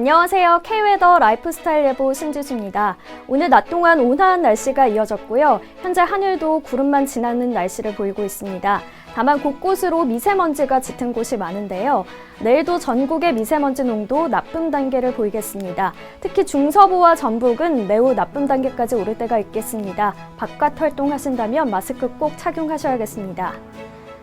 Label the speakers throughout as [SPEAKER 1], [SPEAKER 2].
[SPEAKER 1] 안녕하세요. K웨더 라이프스타일 예보 신지수입니다. 오늘 낮 동안 온화한 날씨가 이어졌고요. 현재 하늘도 구름만 지나는 날씨를 보이고 있습니다. 다만 곳곳으로 미세먼지가 짙은 곳이 많은데요. 내일도 전국의 미세먼지 농도 나쁨 단계를 보이겠습니다. 특히 중서부와 전북은 매우 나쁨 단계까지 오를 때가 있겠습니다. 바깥 활동하신다면 마스크 꼭 착용하셔야겠습니다.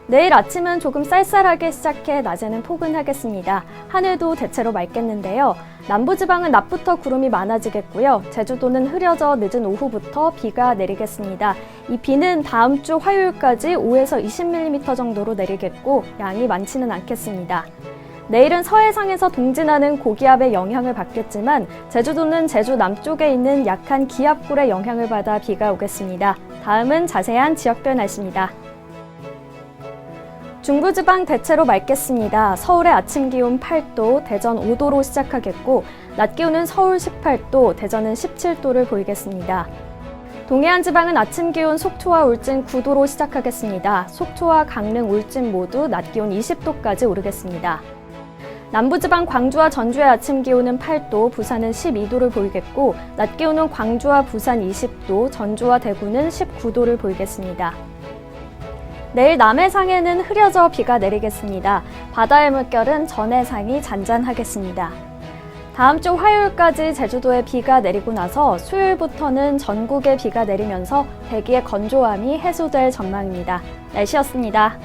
[SPEAKER 1] 내일 아침은 조금 쌀쌀하게 시작해 낮에는 포근하겠습니다. 하늘도 대체로 맑겠는데요. 남부지방은 낮부터 구름이 많아지겠고요. 제주도는 흐려져 늦은 오후부터 비가 내리겠습니다. 이 비는 다음 주 화요일까지 5에서 20mm 정도로 내리겠고 양이 많지는 않겠습니다. 내일은 서해상에서 동진하는 고기압의 영향을 받겠지만 제주도는 제주 남쪽에 있는 약한 기압골의 영향을 받아 비가 오겠습니다. 다음은 자세한 지역별 날씨입니다. 중부지방 대체로 맑겠습니다. 서울의 아침 기온 8도, 대전 5도로 시작하겠고, 낮 기온은 서울 18도, 대전은 17도를 보이겠습니다. 동해안 지방은 아침 기온 속초와 울진 9도로 시작하겠습니다. 속초와 강릉, 울진 모두 낮 기온 20도까지 오르겠습니다. 남부지방 광주와 전주의 아침 기온은 8도, 부산은 12도를 보이겠고, 낮 기온은 광주와 부산 20도, 전주와 대구는 19도를 보이겠습니다. 내일 남해상에는 흐려져 비가 내리겠습니다. 바다의 물결은 전해상이 잔잔하겠습니다. 다음 주 화요일까지 제주도에 비가 내리고 나서 수요일부터는 전국에 비가 내리면서 대기의 건조함이 해소될 전망입니다. 날씨였습니다.